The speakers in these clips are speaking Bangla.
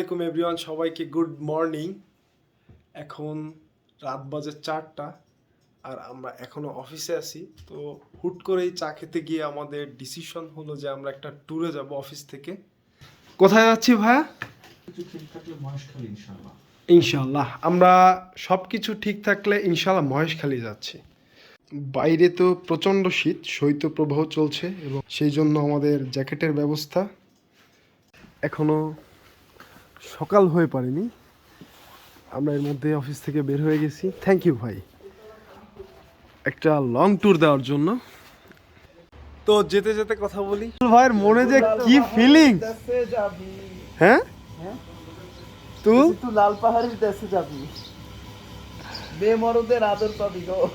আলাইকুম এভরিওয়ান সবাইকে গুড মর্নিং। এখন রাত বাজে চারটা আর আমরা এখনও অফিসে আছি। তো হুট করেই চা খেতে গিয়ে আমাদের ডিসিশন হলো যে আমরা একটা ট্যুরে যাব অফিস থেকে। কোথায় যাচ্ছি ভাইয়া? ইনশাল্লাহ আমরা সব কিছু ঠিক থাকলে ইনশাল্লাহ মহেশখালী যাচ্ছি। বাইরে তো প্রচণ্ড শীত শৈত্যপ্রবাহ চলছে এবং সেই জন্য আমাদের জ্যাকেটের ব্যবস্থা এখনও সকাল হয়ে পারেনি। আমরা এর মধ্যে অফিস থেকে বের হয়ে গেছি। থ্যাংক ইউ ভাই। একটা লং ট্যুর দেওয়ার জন্য। তো যেতে যেতে কথা বলি। ভাইয়ের মনে যে কি ফিলিং হ্যাঁ? হ্যাঁ? তুই তুই লাল পাহাড়ির দেশে যাবি। বেমরদের আদর পাবি গো।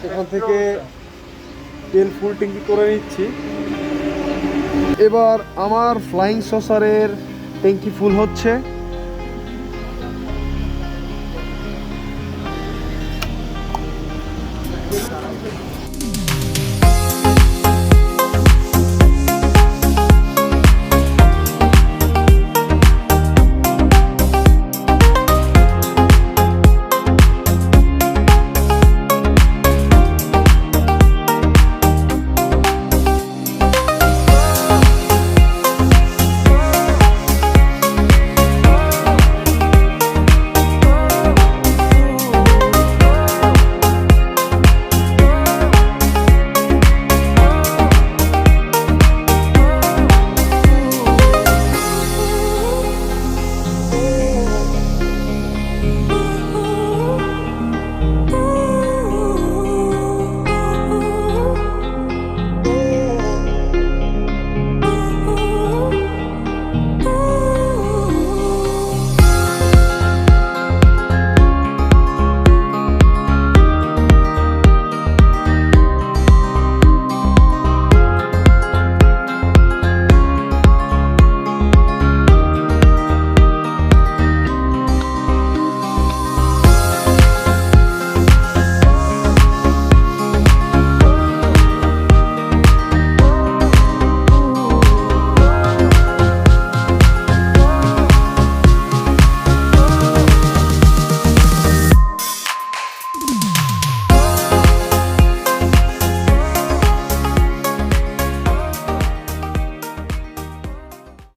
সেখান থেকে তেল ফুল ট্যাঙ্কি করে নিচ্ছি। এবার আমার ফ্লাইং সসারের ট্যাঙ্কি ফুল হচ্ছে।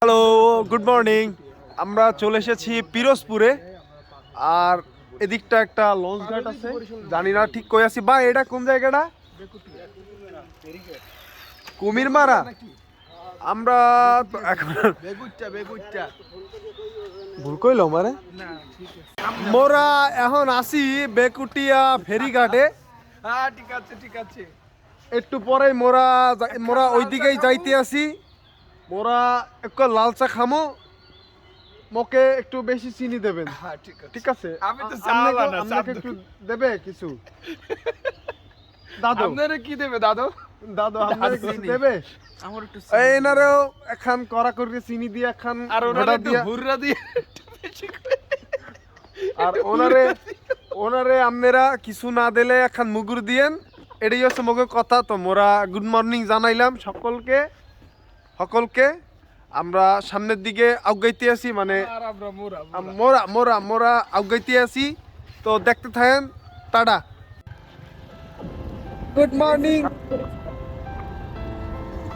হ্যালো গুড মর্নিং আমরা চলে এসেছি পিরোজপুরে। আর এদিকটা একটা লঞ্চ ঘাট আছে। জানি না ঠিক কই আছি। বা এটা কোন জায়গাটা? কুমির মারা আমরা এখন ভুল কইল মারে মোরা এখন আসি বেকুটিয়া ফেরিঘাটে। হ্যাঁ ঠিক আছে ঠিক আছে। একটু পরে মোরা মোরা ওইদিকেই যাইতে আসি। মোরা একটু লাল চা খামো মোকে একটু বেশি চিনি দেবেন। হ্যাঁ ঠিক আছে। ঠিক আছে আমি তো আ- চা আপনাকে- একটু দেবে কিছু? দাদু। আপনারা কি দেবে দাদু? দাদু আপনাকে কিছু দেবে? আমার একটু এই এনারেও এখান করা করে চিনি দিয়ে এখান আর ওনারা দিয়া হুররা দিয়ে আর ওনারে ওনারে আপনারা কিছু না দিলে এখন মুগুর দিয়েন। এটাই হচ্ছে মগে কথা। তো মোরা গুড মর্নিং জানাইলাম সকলকে। সকলকে আমরা সামনের দিকে আগাইতে আছি মানে মোরা মোরা মোরা আগাইতে আছি। তো দেখতে থাকেন, টাটা। গুড মর্নিং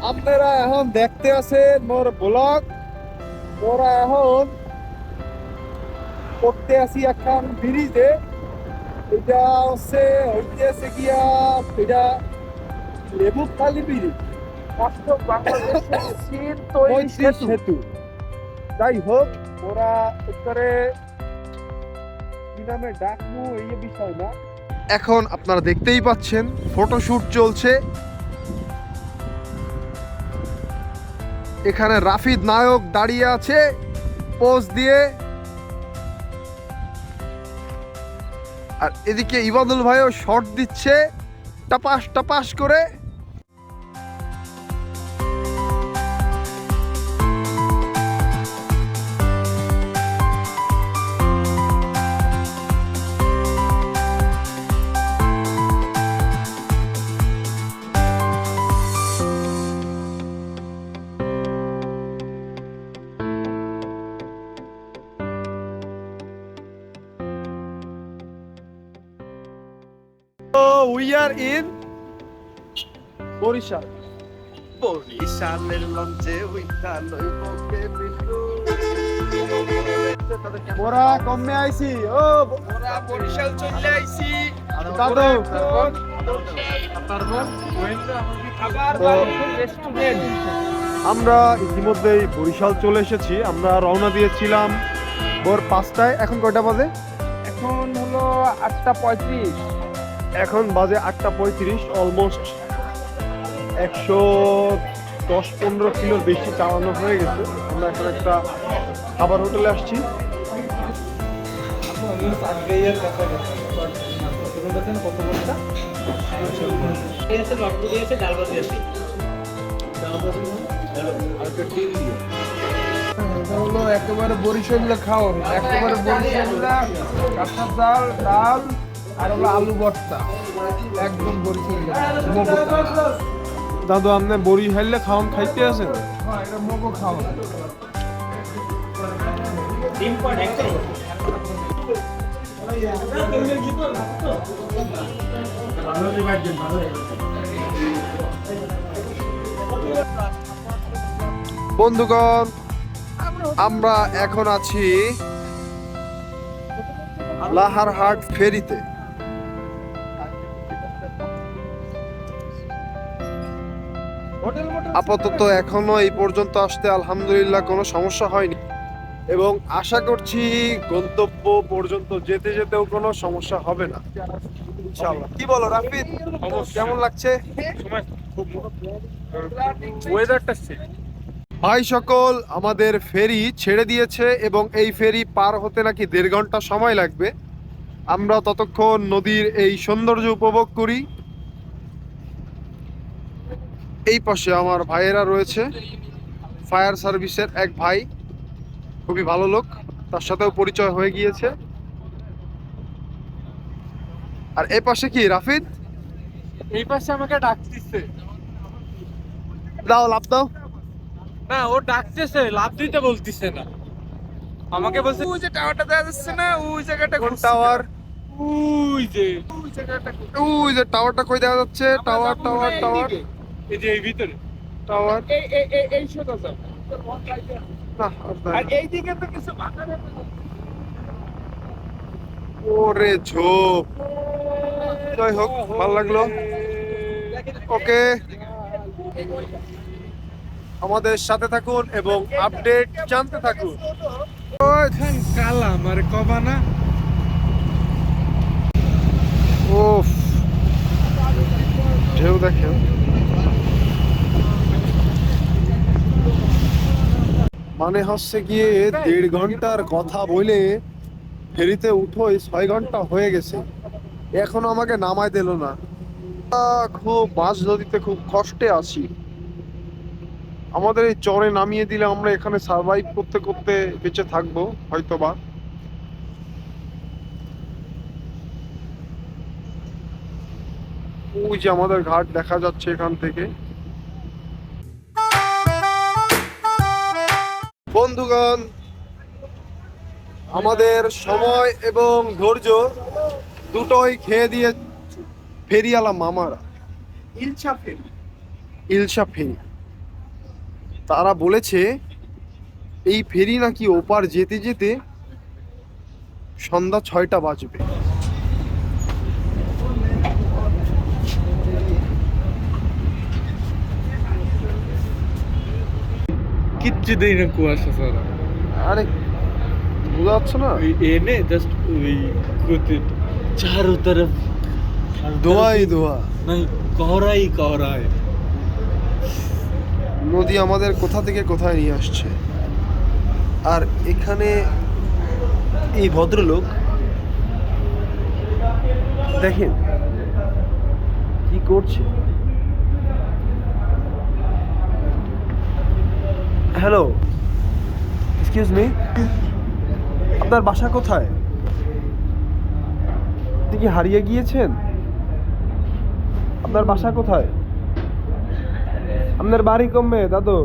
আপনারা এখন দেখতে আছেন মোর ব্লগ। মোরা এখন করতে আছি এখন ব্রিজে। এটা হচ্ছে, হইতেছে গিয়া, এটা লেবু খালি ব্রিজ। যাই হোক, ওরা উত্তরে কি নামে এই বিষয় না। এখন আপনারা দেখতেই পাচ্ছেন ফটোশুট চলছে। এখানে রাফিদ নায়ক দাঁড়িয়ে আছে পোজ দিয়ে। আর এদিকে ইবাদুল ভাইও শর্ট দিচ্ছে, টাপাস টাপাস করে। উই আর ইন বরিশাল বরিশালের লঞ্চে উইঠা লইব কে বিন্দু ওরা কমে আইছি ও ওরা বরিশাল চলে আইছি দাদু আবার আমরা ইতিমধ্যেই বরিশাল চলে এসেছি আমরা রওনা দিয়েছিলাম ভোর পাঁচটায় এখন কয়টা বাজে এখন হলো আটটা পঁয়ত্রিশ এখন বাজে আটটা পঁয়ত্রিশ অলমোস্ট একশো দশ পনেরো কিলোর বেশি চালানো হয়ে গেছে। আমরা এখন একটা খাবার হোটেলে আসছি। একেবারে বরিশাল খাও একেবারে বরিশাল কাঁচা চাল ডাল আর হলো আলু ভর্তা। একদম বরিশাল দাদু আপনি বড়ি হাইলে খাওয়ান খাইতে আছেন? হ্যাঁ এটা মগো বন্ধুগণ আমরা এখন আছি লাহারহাট ফেরিতে। আপাতত এখনও এই পর্যন্ত আসতে আলহামদুলিল্লাহ কোনো সমস্যা হয়নি। এবং আশা করছি গন্তব্য পর্যন্ত যেতে যেতেও কোনো সমস্যা হবে না। ইনশাআল্লাহ। কি বলো রাফিদ কেমন লাগছে? ওয়েদারটা ভাই সকল আমাদের ফেরি ছেড়ে দিয়েছে এবং এই ফেরি পার হতে নাকি দেড় ঘণ্টা সময় লাগবে। আমরা ততক্ষণ নদীর এই সৌন্দর্য উপভোগ করি। এই পাশে আমার ভাইয়েরা রয়েছে। ফায়ার সার্ভিসের এক ভাই খুবই ভালো লোক তার সাথেও পরিচয় হয়ে গিয়েছে। আর এ পাশে কি রাফিদ? এই পাশে আমাকে ডাকতেছে। দাও লাভ দাও। না ও ডাকতেছে লাভ দিতে বলতিছে না। আমাকে বলছে ওই যে টাওয়ারটা দেখা যাচ্ছে না ওই জায়গাটা কোন টাওয়ার? ওই যে ওই জায়গাটা ওই যে টাওয়ারটা কই দেখা যাচ্ছে? Tower tower tower. এই যে এই ভিতরে টাওয়ার। এই এই এই সোজা যাও। না আর এই দিকে তো কিছু ওরে ঝোপ। যাই হোক ভালো লাগল। ওকে। আমাদের সাথে থাকুন এবং আপডেট জানতে থাকুন। কালা না। ওফ ঢেউ দেখেন। মানে হচ্ছে গিয়ে দেড় ঘণ্টার কথা বলে ফেরিতে উঠো ছয় ঘণ্টা হয়ে গেছে। এখনও আমাকে নামায় দিল না। খুব মাছ নদীতে খুব কষ্টে আছি। আমাদের এই চরে নামিয়ে দিলে আমরা এখানে সার্ভাইভ করতে করতে বেঁচে থাকব, হয়তোবা। ওই যে আমাদের ঘাট দেখা যাচ্ছে এখান থেকে। বন্ধুগণ আমাদের সময় এবং ধৈর্য দুটোই খেয়ে দিয়ে ফেরিয়ালা মামারা। ইলছা ফেরি ইলশা ফেরি তারা বলেছে এই ফেরি নাকি ওপার যেতে যেতে সন্ধ্যা ছয়টা বাজবে। কিচ্ছু দেই না কুয়াশা ছাড়া। আরে বোঝা যাচ্ছে না এনে জাস্ট ওই কুতে চারো তরফ ধোঁয়াই ধোঁয়া নাই কোহরাই কোহরায় নদী আমাদের কোথা থেকে কোথায় নিয়ে আসছে? আর এখানে এই ভদ্রলোক দেখেন কি করছে? হ্যালো এক্সকিউজ মি আপনার বাসা কোথায়? আপনি কি হারিয়ে গিয়েছেন? আপনার বাসা কোথায়? আপনার বাড়ি কমবে দাদু?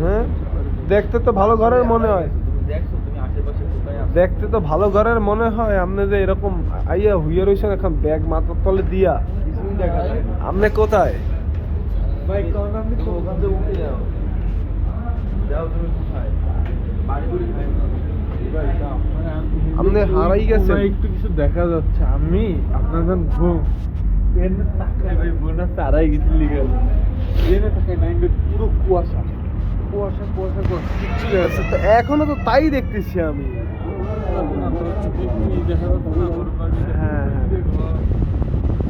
হ্যাঁ? দেখতে তো ভালো ঘরের মনে হয়। দেখতে তো ভালো ঘরের মনে হয়। আপনি যে এরকম আইয়া হুইয়া রয়েছেন এখন ব্যাগ মাথার তলে দিয়া। আপনি কোথায়? ভাই কোন আপনি ওখান থেকে উঠে যাও। যাও তুমি কোথায় আপনি হারাই গেছেন। একটু কিছু দেখা যাচ্ছে। আমি আপনার যখন ঘুম তাকাই ভাই বোনা তারাই গেছিল লিগা এনে তাকাই পুরো কুয়াশা। তো এখনও তো তাই দেখতেছি আমি। বাড়ি হ্যাঁ, হ্যাঁ।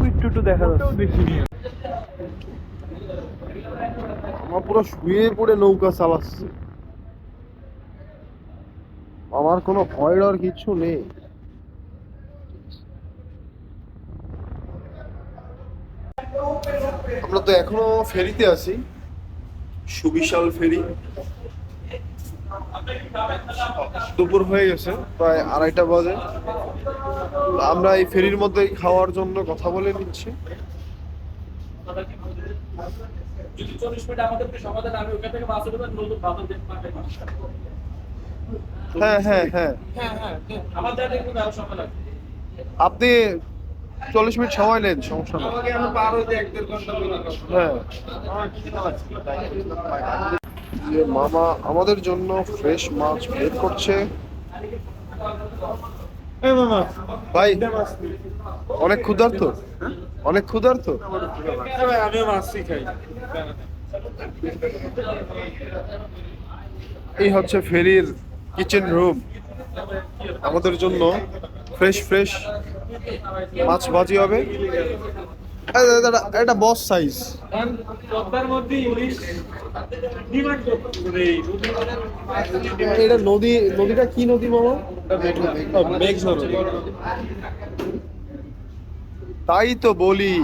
একটু একটু দেখা যাচ্ছে। দেখিনি। আমার পুরো শুয়ে পড়ে নৌকা চালাচ্ছে। আমার কোনো ভয় ডর কিছু নেই। আমরা তো এখনও ফেরিতে আছি। সুবিশাল ফেরি। দুপুর হয়ে গেছে, প্রায় আড়াইটা বাজে। আমরা এই ফেরির মধ্যেই খাওয়ার জন্য কথা বলে নিচ্ছি। যদি চল্লিশ মিনিট আমাদেরকে সমাধান আমি ওখান থেকে বাসে দেবেন নতুন দেখতে হ্যাঁ হ্যাঁ হ্যাঁ। হ্যাঁ হ্যাঁ আমাদের সময় লাগবে। আপনি চল্লিশ মিনিট সময় নেন সমস্যা হ্যাঁ। যে মামা আমাদের জন্য ফ্রেশ মাছ বের করছে। ভাই অনেক ক্ষুধার্ত? অনেক ক্ষুধার্ত? আমিও মাছই খাই এই হচ্ছে ফেরির কিচেন রুম আমাদের জন্য ফ্রেশ ফ্রেশ মাছ ভাজি হবে। এটা- বস সাইজ এটা নদী, নদীটা কি নদী মামা তাই তো বলি।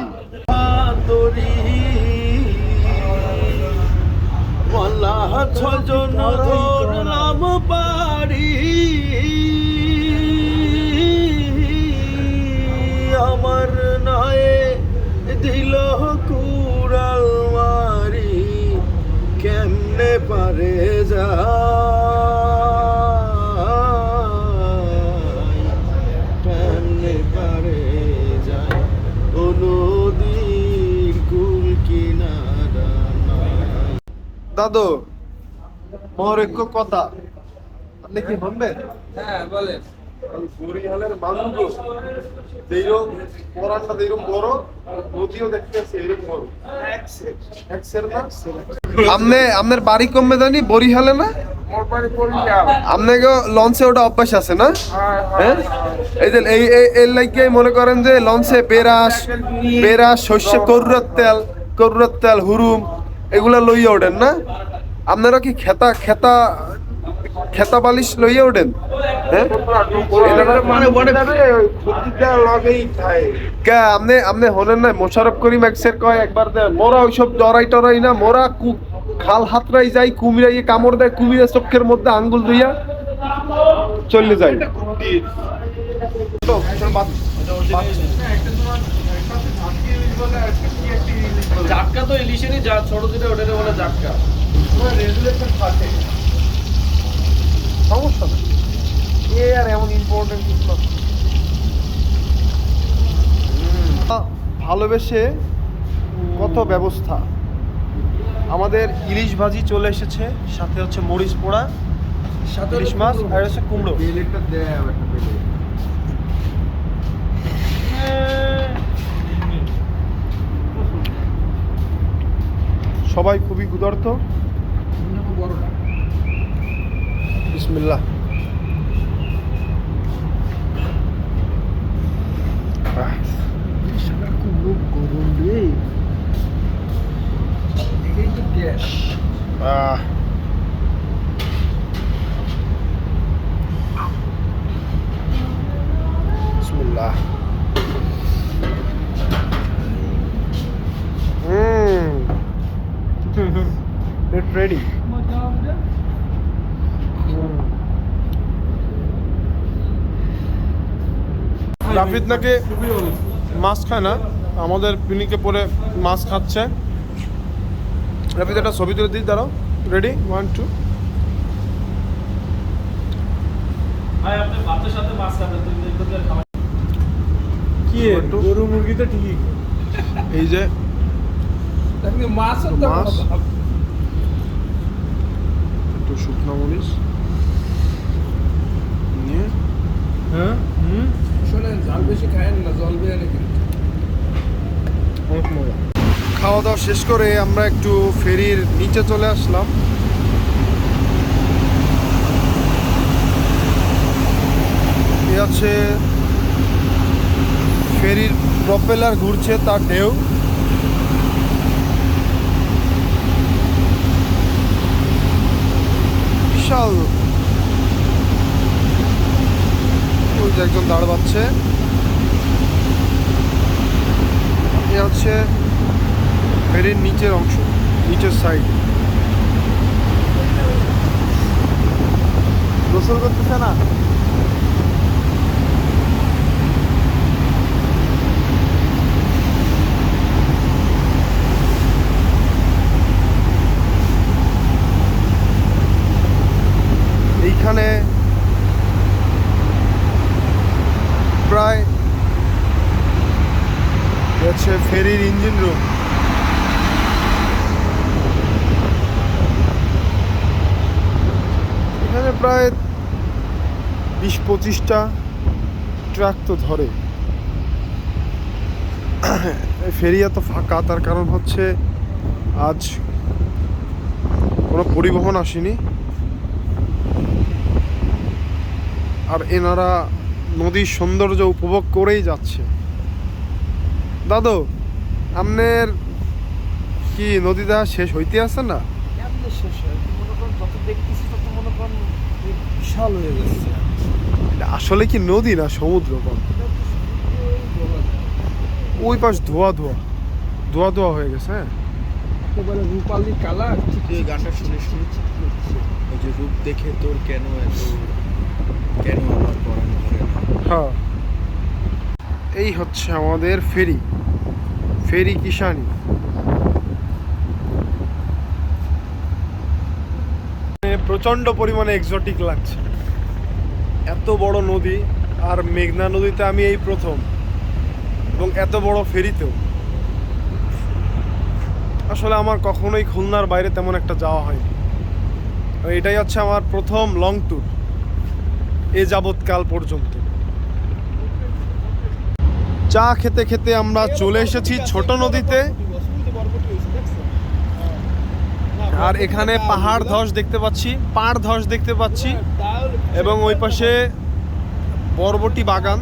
ছজন ধরলাম পারি আমার নয়ে দিল কুড়াল মারি কেমনে পারে যা দাদু মহরজ্ঞ কথা। আপনি কি বলবেন হ্যাঁ বলেন। যেরকম পরানটা যেরকম বড় নদীও দেখতে আছে এরকম বড়। এক সের না? আমনে আপনার বাড়ি কমবে জানি বরিশালে না? মোর আপনাকে লঞ্চে ওটা অভ্যাস আছে না? হ্যাঁ এই যে এই এই- এর মনে করেন যে লঞ্চে বেরাস বেরাস শস্য করুরার তেল করুরার তেল হুরুম এগুলা লইয়া ওঠেন না? আপনারা কি খেতা খেতা খেতা বালিশ লইয়া ওঠেন? হ্যাঁ? মানে আপনি আপনি হলেন না মোশারফ করিম এক্সের কয় একবার দেন। মোরা ওইসব জরাই টরাই না মোরা কু খাল হাতরাই যাই কুমিরাই কামড় দেয় কুমিরের চোখের মধ্যে আঙ্গুল দিয়া চলে যায় জাটকা তো ইলিশেরই যা ছোট যেটা ওটারে বলে জাটকা। সমস্যা নেই এ আর এমন ইম্পর্টেন্ট কিছু ভালোবেসে কত ব্যবস্থা। আমাদের ইলিশ ভাজি চলে এসেছে সাথে হচ্ছে মরিচ পোড়া ইলিশ মাছ আর হচ্ছে কুমড়ো। বেলেটটা দেয় একটা বেলে সবাই খুবই ক্ষুধার্ত। গরম রে এই তো গ্যাস আহ। বিসমিল্লাহ হুম Get ready. রাফিদ নাকি মাছ খায় না আমাদের পিনিকে পরে মাছ খাচ্ছে। রাফিদ একটা ছবি তুলে দিই দাঁড়াও। রেডি ওয়ান টু কি? গরু মুরগি তো ঠিকই। এই যে মাছ একটু শুকনো মরিচ। নিয়ে। হ্যাঁ? হুম? শোনেন বেশি খায়েন না জল খাওয়া দাওয়া শেষ করে আমরা একটু ফেরির নিচে চলে আসলাম। আছে ফেরির প্রপেলার ঘুরছে তার ঢেউ। বিশাল। ওই যে একজন দাঁড় পাচ্ছে এ হচ্ছে ফেরির নিচের অংশ, নিচের সাইড গোসল করতেছে না এইখানে প্রায় হচ্ছে ফেরির ইঞ্জিন রুম। এখানে প্রায় বিশ পঁচিশটা ট্রাক তো ধরে। ফেরি এত ফাঁকা, তার কারণ হচ্ছে আজ কোনো পরিবহন আসেনি। আর এনারা নদীর সৌন্দর্য উপভোগ করেই যাচ্ছে। দাদু আপনার কি নদী দেখা শেষ হইতে আছে না? শেষ হয়? যত দেখতেছি তত মনে করেন বিশাল হয়ে এটা আসলে কি নদী না সমুদ্র কোন? ওই পাশ ধোয়া ধোয়া। ধোয়া ধোয়া হয়ে গেছে হ্যাঁ? রূপালি কালার গানটা শুনে শুনে ওই যে রূপ দেখে তোর কেন এত কেন আমার হ্যাঁ। এই হচ্ছে আমাদের ফেরি। ফেরি কিষানি। প্রচণ্ড পরিমাণে এক্সোটিক লাগছে। এত বড় নদী আর মেঘনা নদীতে আমি এই প্রথম এবং এত বড় ফেরিতেও। আসলে আমার কখনোই খুলনার বাইরে তেমন একটা যাওয়া হয়নি। এটাই হচ্ছে আমার প্রথম লং ট্যুর এ যাবৎকাল পর্যন্ত। চা খেতে খেতে আমরা চলে এসেছি ছোট নদীতে। আর এখানে পাহাড় ধস দেখতে পাচ্ছি, পাড় ধস দেখতে পাচ্ছি, এবং ওই পাশে বরবটি বাগান।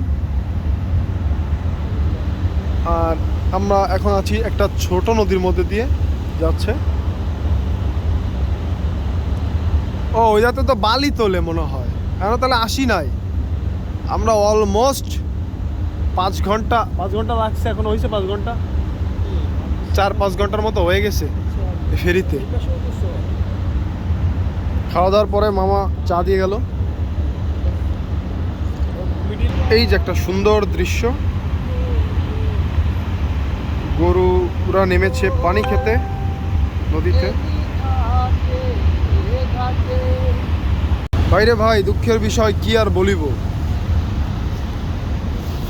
আর আমরা এখন আছি একটা ছোট নদীর মধ্যে দিয়ে যাচ্ছে। ও, ওইটাতে তো বালি তোলে মনে হয়। আমরা তাহলে আসি নাই? আমরা অলমোস্ট পাঁচ ঘণ্টা পাঁচ ঘণ্টা লাগছে এখন হয়েছে পাঁচ ঘণ্টা। চার পাঁচ ঘণ্টার মতো হয়ে গেছে ফেরিতে। খাওয়া দাওয়ার পরে মামা চা দিয়ে গেল। এই যে একটা সুন্দর দৃশ্য। গরুরা নেমেছে পানি খেতে নদীতে। বাইরে ভাই দুঃখের বিষয় কি আর বলিব?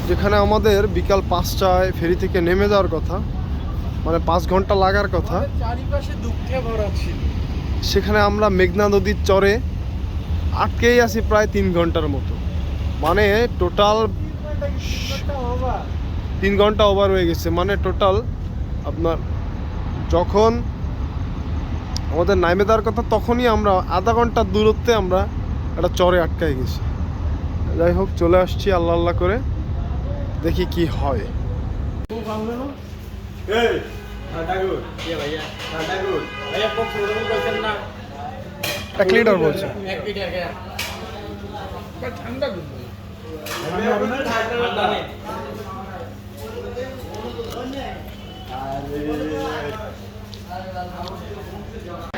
যেখানে আমাদের বিকাল পাঁচটায় ফেরি থেকে নেমে যাওয়ার কথা মানে পাঁচ ঘণ্টা লাগার কথা চারিপাশে দুঃখে ভরা ছিল। সেখানে আমরা মেঘনা নদীর চরে আটকেই আছি প্রায় তিন ঘণ্টার মতো। মানে টোটাল তিন ঘণ্টা ওভার হয়ে গেছে। মানে টোটাল আপনার যখন আমাদের নামে দেওয়ার কথা তখনই আমরা আধা ঘণ্টার দূরত্বে আমরা একটা চরে আটকাই গেছি। যাই হোক চলে আসছি আল্লাহ আল্লাহ করে। দেখি কি হয়। এক লিটার বলছে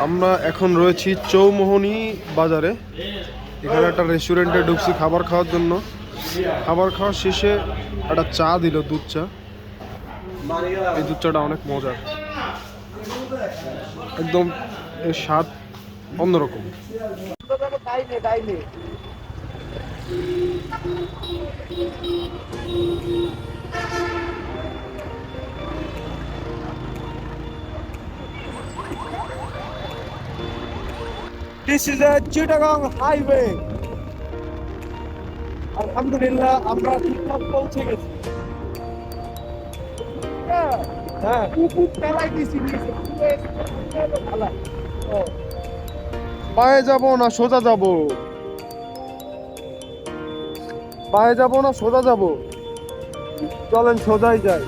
আমরা এখন রয়েছি চৌমোহনী বাজারে। এখানে একটা রেস্টুরেন্টে ঢুকছি খাবার খাওয়ার জন্য। খাবার খাওয়ার শেষে একটা চা দিল, দুধ চা। এই দুধ চাটা অনেক মজার। একদম এর স্বাদ অন্যরকম। This is a Chittagong highway. আলহামদুলিল্লাহ, আমরা ঠিকঠাক পৌঁছে গেছি। হ্যাঁ কুকুর দিছি পায়ে যাব না সোজা যাব? পায়ে যাব না সোজা যাব? চলেন, সোজাই যাই।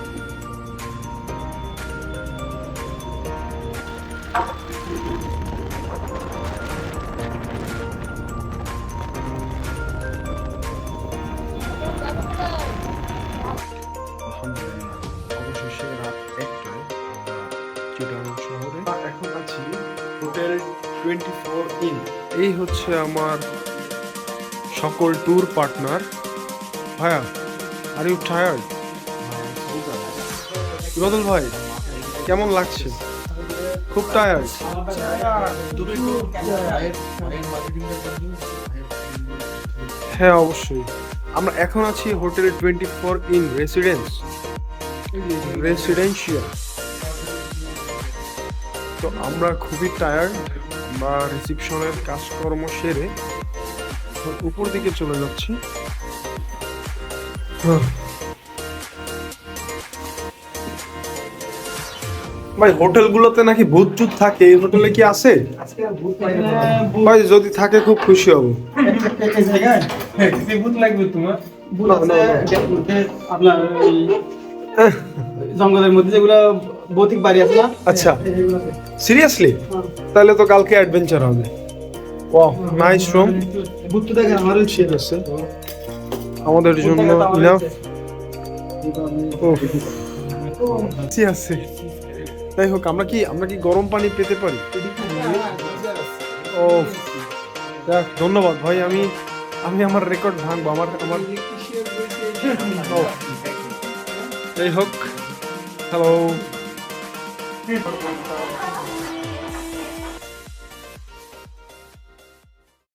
সকল ট্যুর পার্টনার ভাইয়া আর ইউ টায়ার্ড ইবাদুল ভাই, কেমন লাগছে? খুব টায়ার্ড হ্যাঁ অবশ্যই। আমরা এখন আছি hotel twenty four in residence residential তো আমরা খুবই টায়ার্ড বা রিসিপশনের কাজকর্ম সেরে উপর দিকে চলে যাচ্ছি। ভাই হোটেলগুলোতে নাকি ভূত চুত থাকে এই হোটেলে কি আছে? ভাই যদি থাকে খুব খুশি হব। ভূত লাগবে তোমার না, না, না। আপনার জঙ্গলের মধ্যে যেগুলো ভৌতিক বাড়ি আছে না? আচ্ছা। সিরিয়াসলি তাহলে তো কালকে অ্যাডভেঞ্চার হবে। ওয়াও নাইস রুম ঠিক আছে আমাদের জন্য ইনাফ ঠিক আছে? যাই হোক, আমরা কি আমরা কি গরম পানি পেতে পারি? ও দেখ ধন্যবাদ ভাই, আমি আমি আমার রেকর্ড ভাঙবো, আমার আমার। যাই হোক হ্যালো